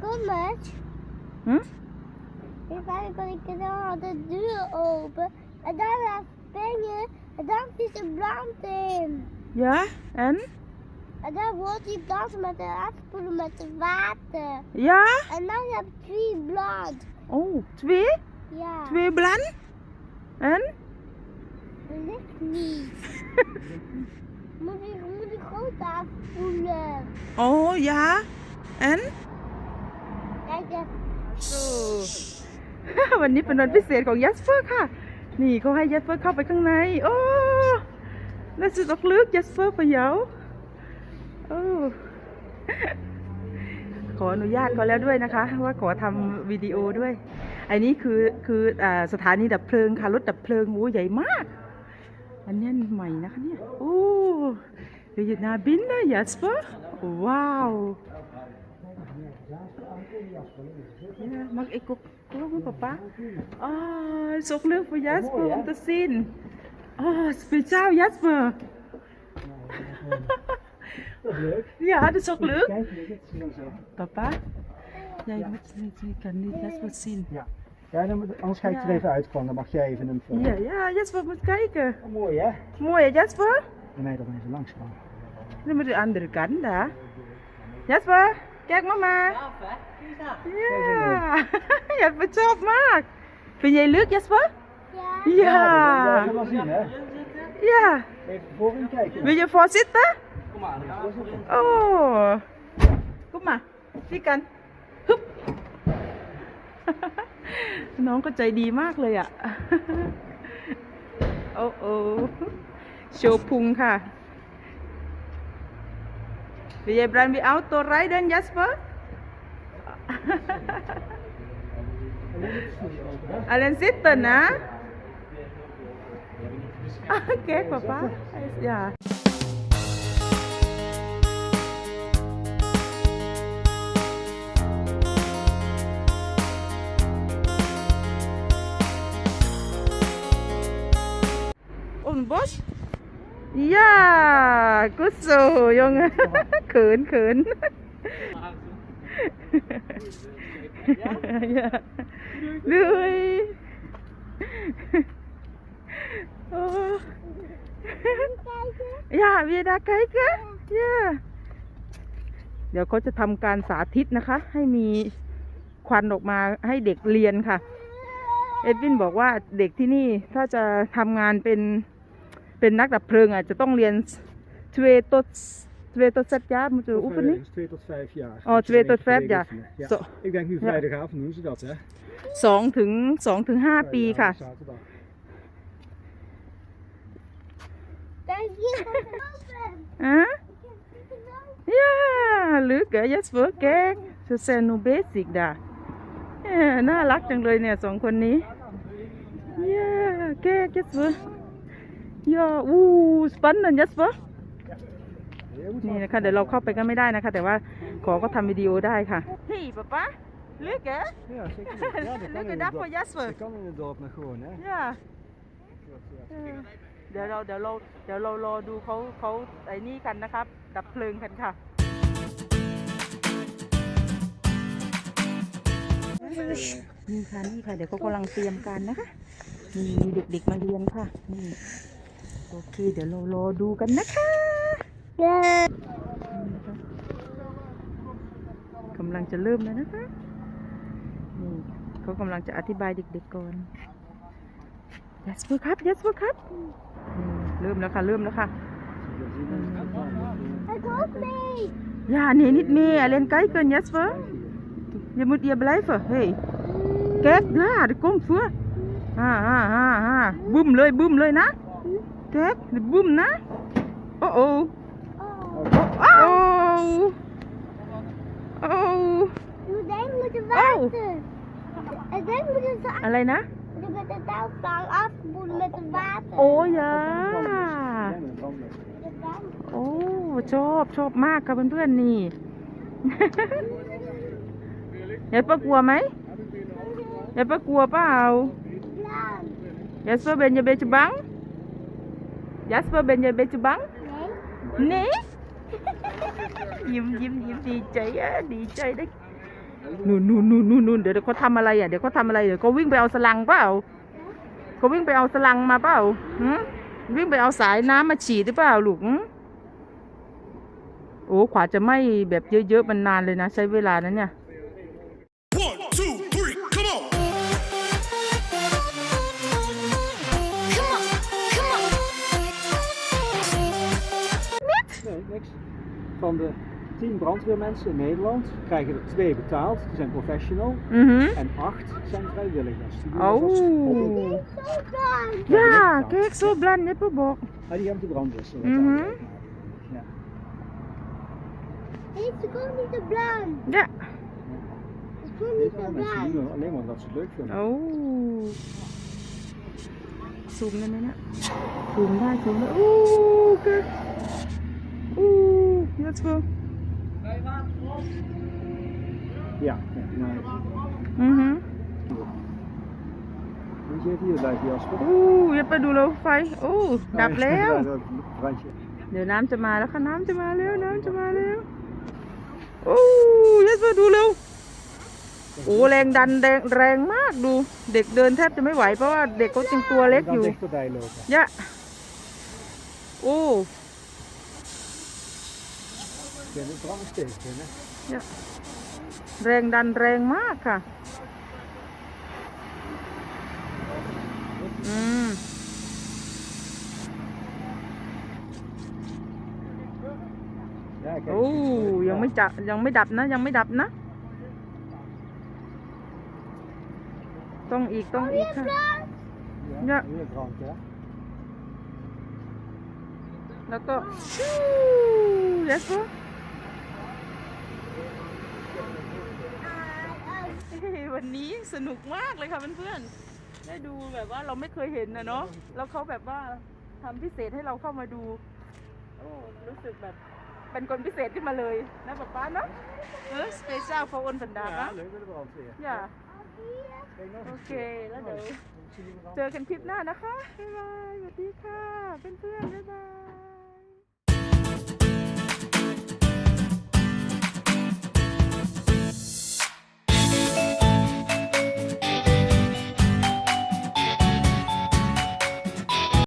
Kom eens. Hm? Ik ben ik dan de deur open. En dan laat springen. En dan zit er brand in. Ja, en? En dan wordt die dansen met de afspoelen met het water. Ja? En dan heb je twee blad. Oh, twee? Ja. Twee blan? En? Dat ligt niet. moet, ik, moet ik grote afspoelen. Oh, ja. En? วันนี้เป็นวันพิเศษของยัสเปอร์ค่ะ นี่เขาให้ยัสเปอร์เข้าไปข้างใน โอ้น่าสุดอกลึกยัสเปอร์ไปเหยาโอ้ขออนุญาตเขาแล้วด้วยนะคะ ว่าขอทำวิดีโอด้วย อันนี้คือคืออสถานีดับเพลิงค่ะ รถดับเพลิงโอ้ใหญ่มาก อันนี้ใหม่นะคะเนี่ย โอ้เวียดนาบิ Ja, mag ik ook komen, papa? Ah, het is ook leuk voor Jasper om te zien. Oh, speciaal Jasper. Dat is leuk. Ja, dat is ook leuk. Dan. Papa, jij moet niet, je kan niet Jasper zien. Ja, dan moet, anders ga ik er Ja. even uitkwam. Dan mag jij even hem filmen. Ja, ja, Jasper moet kijken. Oh, mooi hè? Mooi hè, Jasper? Dan mij dan even langs gaan. Dan moet de andere kant daar. Jasper, kijk mama. Ja, Jasper chop maak. Vind jij leuk, Jasper? Ja. Ja. Dat wil je wel zien hè? Ja. Even voorin kijken. Wil je voor zitten? Kom maar, dan gaan we zitten. โอ้กุมาพี่กันฮึบน้องก็ใจดีมากเลยอะ โอ้โอ้โชว์พุงค่ะ Wil jij Brian weer auto rijden, Jasper? Alleen zitten, hè? Kijk, papa. Hij is- Ja. ย่ากุศลยงเขินเขิน ja doei oh. Kijken. ja wil je daar kijken ja เดี๋ยวเขาจะทำการสาธิตนะคะ ให้มีควันออกมาให้เด็กเรียนค่ะ เอ็ดวินบอกว่าเด็กที่นี่ถ้าจะทำงานเป็น เป็นนักดับเพลิงอะจะต้องเรียนทเวตทเวตสัจยามุจอุปนิ Opleiding is 2 tot 5 jaar. Oh, Moet je twee een tot week per vijf week jaar. oefenen. Ja. Zo. Ik denk nu Ja. vrijdagavond doen ze dat hè? สองถึงสองถึงห้าปีค่ะ Zaterdag. Kijk, hier gaat het open. อะย่าลึกเหรอยัสเฟอร์แกงจะเซนูเบสิกดาเอ้อน่ารักจังเลยเนี่ยสองคนนี้ย่าแกง ยัสเฟอร์ย่าอู้สปันนันยัสเฟอร์ Heel goed นี่ man. นะคะเดี๋ยวเราเข้าไปก็ไม่ได้นะคะ แต่ว่าขอก็ทำวิดีโอได้ค่ะเฮ้ยป๊าป๊าลึกเหรอ Ja, zeker. Ja, dat kan Leuke in dag het voor dorp. Jasper. Dat kan in het dorp nog gewoon hè? ย่าเออเดี๋ยวเราเดี๋ยวเราเดี๋ยวเรารอดูเขาเขาไอ้นี่กันนะครับ ดับเพลิงกันค่ะ นี่ค่ะนี่ค่ะ เดี๋ยวเขากำลังเตรียมการนะคะนี่มีเด็กๆมาเรียนค่ะนี่ โอเค เดี๋ยวเรารอดูกันนะคะ Ja. นี่นะคะกำลังจะเริ่มแล้วนะคะนี่เขากำลังจะอธิบายเด็กๆก่อนยัสเปอร์ครับยัสเปอร์ครับอืมเริ่มแล้วค่ะ เริ่มแล้วค่ะ Het ook mee. Ja, nee, niet mee. Alleen kijken, Jasper. Je moet hier blijven. Hey. Kijk, daar, er komt voor. Ha, ha, ha, ha. Boem, leuk, boem, leuk, na. Kijk, de boem, na. Oh, oh. Oh. Oh. Oh. Je denkt met de water. Ik denk met de za- อะไรนะ Je met de touwslang afspoelen met het water. โอ้ยา Ja, met brandlos. Met het water. โอ้ชอบชอบมากค่ะเพื่อนๆนี่ ยายป้ากลัวไหมยายป้ากลัวเปล่า Lang. Jasper, ben je een beetje bang? Jasper, ben je een beetje bang? Nee. Nee? ยิ้ มยิ้มยิ้มดีใจอะดีใจได้นู่นนู่นนู่นนู่นนู่นเดี๋ยวเดี๋ยวเขาทำอะไรอะ เดี๋ยวเขาทำอะไร เดี๋ยวเขาวิ่งไปเอาสลังเปล่าเขาวิ่งไปเอาสลังมาเปล่าหืมวิ่งไปเอาสายน้ำมาฉีดหรือเปล่าลูกหืมโอ้ขวาจะไหมแบบเยอะๆมันนานเลยนะ ใช้เวลานั้นเนี่ย Van de 10 brandweermensen in Nederland krijgen er twee betaald. Die zijn professional. อือหือ En 8 zijn vrijwilligers. Die doen Oh. dat als hobby. So done. ย่าเค้กโซบลันเนี่ยป้าบอก Ah, die hebben de brandweer. Mhm. Ja. It's gewoon niet te blauw. ย่า It's gewoon Deze niet te allemaal mensen blauw. die doen het alleen maar omdat ze het leuk vinden. โอ้ซูมได้ไหมเ let's go Ja, ja nice. อือหือ Moet je even hier blijven, Jasper? โอ้อย่าไปดูเราไฟโอ้ดับแล้ว Ja, dat brandje. เดี๋ยวน้ำจะมาแล้วค่ะน้ำจะมาแล้วน้ำจะมาแล้วโอ้ยัสดูเร็วโอ้แรงดันแรงแรงมากดู เด็กเดินแทบจะไม่ไหวเพราะว่าเด็กเขายังตัวเล็ก En อ dan ยู่ dichterbij lopen. ยะโอ้ Ik ben het brand steeds binnen. ยะแรงดันแรงมากค่ะ อืม Ja, kijk. โอ้ยังไม่จับยังไม่ดับนะ ยังไม่ดับนะ ต้องอีกต้องอีกค่ะ Ja, Ja. hier brandt, ja. แล้วก็ชูเยสโวันนี้สนุกมากเลยค่ะเพื่อนๆได้ดูแบบว่าเราไม่เคยเห็นนะเนาะแล้วเขาแบบว่าทำพิเศษให้เราเข้ามาดูโอ้รู้สึกแบบเป็นคนพิเศษขึ้นมาเลยนะป๊าป๊าเนาะเออสเปเชียล for อนบันดา Ja, leuk met de brandweer. อย่า Kijk nog โอ eens. เคแล้วเดี๋ยว Zien jullie เจอกันคลิปหน้านะคะบ๊ายบายสวัสดีค่ะ